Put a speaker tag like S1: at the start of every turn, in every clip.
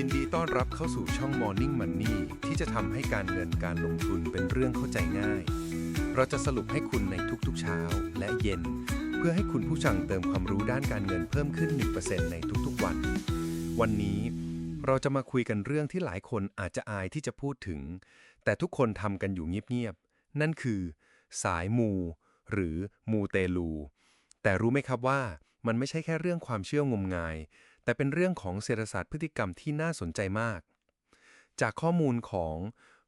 S1: ยินดีต้อนรับเข้าสู่ช่อง Morning Money ที่จะทำให้การเงินการลงทุนเป็นเรื่องเข้าใจง่าย เราจะสรุปให้คุณในทุกๆเช้าและเย็น เพื่อให้คุณผู้ฟังเติมความรู้ด้านการเงินเพิ่มขึ้น 1%ในทุกๆวัน วันนี้เราจะมาคุยกันเรื่องที่หลายคนอาจจะอายที่จะพูดถึง แต่ทุกคนทำกันอยู่เงียบๆ นั่นคือ สายมู หรือมูเตลู แต่รู้ไหมครับว่ามันไม่ใช่แค่เรื่องความเชื่องมงาย แต่เป็นเรื่องของเศรษฐศาสตร์พฤติกรรมที่น่าสนใจมาก จากข้อมูลของ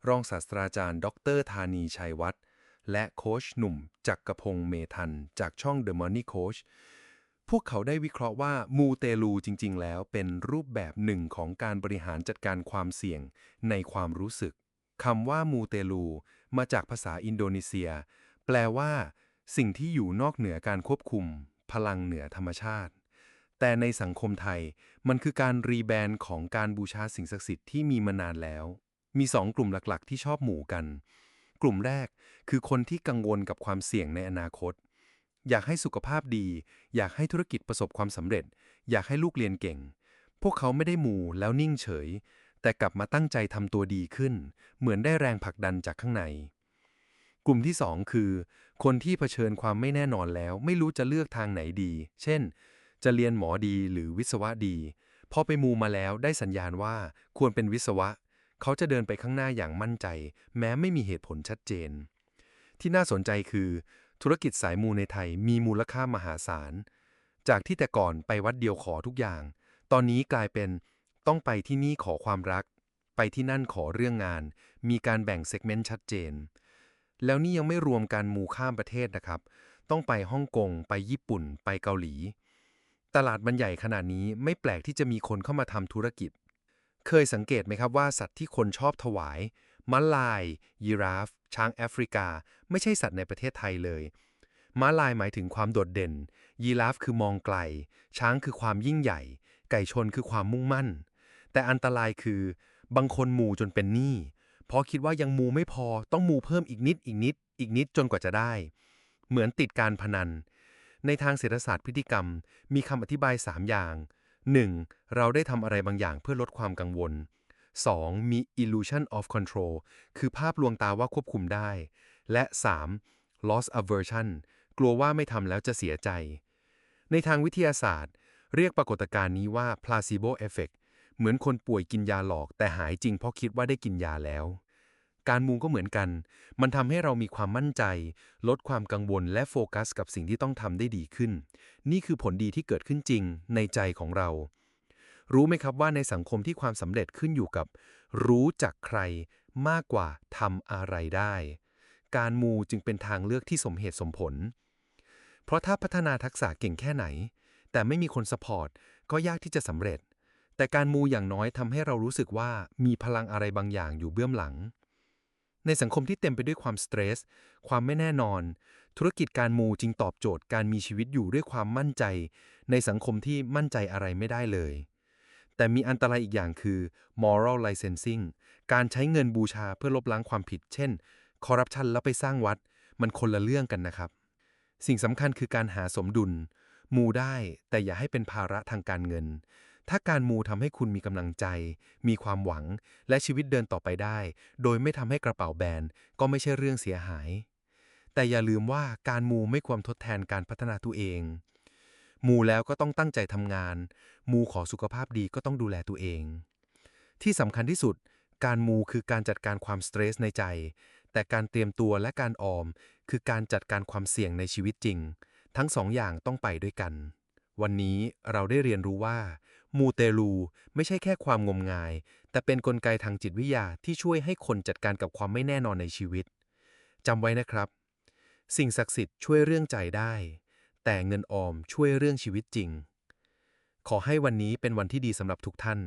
S1: รองศาสตราจารย์ ดรธานีชัยวัฒน์และโค้ชหนุ่มจักกรพงศ์เมทัน จากช่อง The Money Coach พวกเขาได้วิเคราะห์ว่ามูเตลูจริง ๆ แล้วเป็นรูปแบบหนึ่งของการบริหารจัดการความเสี่ยงในความรู้สึกคำว่ามูเตลูมาจากภาษาอินโดนีเซีย แปลว่า สิ่งที่อยู่นอกเหนือการควบคุม พลังเหนือธรรมชาติ แต่ในสังคมไทยมันคือการรีแบรนด์ของการบูชาสิ่งศักดิ์สิทธิ์ที่มีมานานแล้ว มีสองกลุ่มหลักๆ ที่ชอบหมู่กัน กลุ่มแรกคือคนที่กังวลกับความเสี่ยงในอนาคต อยากให้สุขภาพดี อยากให้ธุรกิจประสบความสำเร็จ อยากให้ลูกเรียนเก่ง พวกเขาไม่ได้หมู่แล้วนิ่งเฉย แต่กลับมาตั้งใจทำตัวดีขึ้น เหมือนได้แรงผลักดันจากข้างในกลุ่มที่ 2 คือ คนที่เผชิญความไม่แน่นอนแล้ว ไม่รู้จะเลือกทางไหนดี เช่น จะเรียนหมอดีหรือวิศวะดี พอไปมูมาแล้วได้สัญญาณว่าควรเป็นวิศวะ เขาจะเดินไปข้างหน้าอย่างมั่นใจ แม้ไม่มีเหตุผลชัดเจน ที่น่าสนใจคือ ธุรกิจสายมูในไทยมีมูลค่ามหาศาล จากที่แต่ก่อนไปวัดเดียวขอทุกอย่าง ตอนนี้กลายเป็นต้องไปที่นี่ขอความรัก ไปที่นั่นขอเรื่องงาน มีการแบ่งเซกเมนต์ชัดเจน แล้วนี่ยังไม่รวมการมูข้ามประเทศนะครับ ต้องไปฮ่องกง ไปญี่ปุ่น ไปเกาหลี ตลาดมันใหญ่ขนาดนี้ไม่แปลกที่จะมีคนเข้ามาทำธุรกิจ เคยสังเกตไหมครับว่าสัตว์ที่คนชอบถวายม้าลาย ยีราฟ ช้างแอฟริกา ไม่ใช่สัตว์ในประเทศไทยเลยม้าลายหมายถึงความโดดเด่น ยีราฟคือมองไกล ช้างคือความยิ่งใหญ่ ไก่ชนคือความมุ่งมั่น แต่อันตรายคือบางคนมูจนเป็นหนี้เพราะคิดว่ายังมูไม่พอต้องมูเพิ่มอีกนิดอีกนิด อีกนิดจนกว่าจะได้ เหมือนติดการพนัน ในทางเศรษฐศาสตร์พฤติกรรม มีคำอธิบาย 3 อย่าง 1. เราได้ทำอะไรบางอย่างเพื่อลดความกังวล 2. มี illusion of control คือภาพลวงตาว่าควบคุมได้ และ 3. loss aversion กลัวว่าไม่ทำแล้วจะเสียใจ ในทางวิทยาศาสตร์ เรียกปรากฏการณ์นี้ว่า placebo effect เหมือนคนป่วยกินยาหลอกแต่หายจริงเพราะคิดว่าได้กินยาแล้ว การมูก็เหมือนกัน มันทำให้เรามีความมั่นใจ ลดความกังวลและโฟกัสกับสิ่งที่ต้องทำได้ดีขึ้น นี่คือผลดีที่เกิดขึ้นจริงในใจของเรา รู้ไหมครับว่าในสังคมที่ความสำเร็จขึ้นอยู่กับ รู้จักใครมากกว่าทำอะไรได้ การมูจึงเป็นทางเลือกที่สมเหตุสมผล เพราะถ้าพัฒนาทักษะเก่งแค่ไหน แต่ไม่มีคนสปอร์ตก็ยากที่จะสำเร็จแต่การมูอย่างน้อยทำให้เรารู้สึกว่ามีพลังอะไรบางอย่างอยู่เบื้องหลัง ในสังคมที่เต็มไปด้วยความสเตรส ความไม่แน่นอน ธุรกิจการมูจึงตอบโจทย์การมีชีวิตอยู่ด้วยความมั่นใจ ในสังคมที่มั่นใจอะไรไม่ได้เลย แต่มีอันตรายอีกอย่างคือ moral licensing การใช้เงินบูชาเพื่อลบล้างความผิด เช่น คอร์รัปชันแล้วไปสร้างวัด มันคนละเรื่องกันนะครับ สิ่งสำคัญคือการหาสมดุล มูได้แต่อย่าให้เป็นภาระทางการเงิน ถ้าการมูทำให้คุณมีกำลังใจ มีความหวัง และชีวิตเดินต่อไปได้ โดยไม่ทำให้กระเป๋าแบนก็ไม่ใช่เรื่องเสียหาย แต่อย่าลืมว่าการมูไม่ควรทดแทนการพัฒนาตัวเอง มูแล้วก็ต้องตั้งใจทำงาน มูขอสุขภาพดีก็ต้องดูแลตัวเอง ที่สำคัญที่สุด การมูคือการจัดการความสเตรสในใจ แต่การเตรียมตัวและการออม คือการจัดการความเสี่ยงในชีวิตจริง ทั้งสองอย่างต้องไปด้วยกัน วันนี้เราได้เรียนรู้ว่า มูเตลู ไม่ใช่แค่ความงมงาย แต่เป็นนกลไกทางจิตวิทยาที่ช่วยให้คนจัดการกับความไม่แน่นอนในชีวิตจำไว้นะครับ สิ่งศักดิ์สิทธิ์ช่วยเรื่องใจได้ แต่เงินออมช่วยเรื่องชีวิตจริง ขอให้วันนี้เป็นวันที่ดีสำหรับทุกท่าน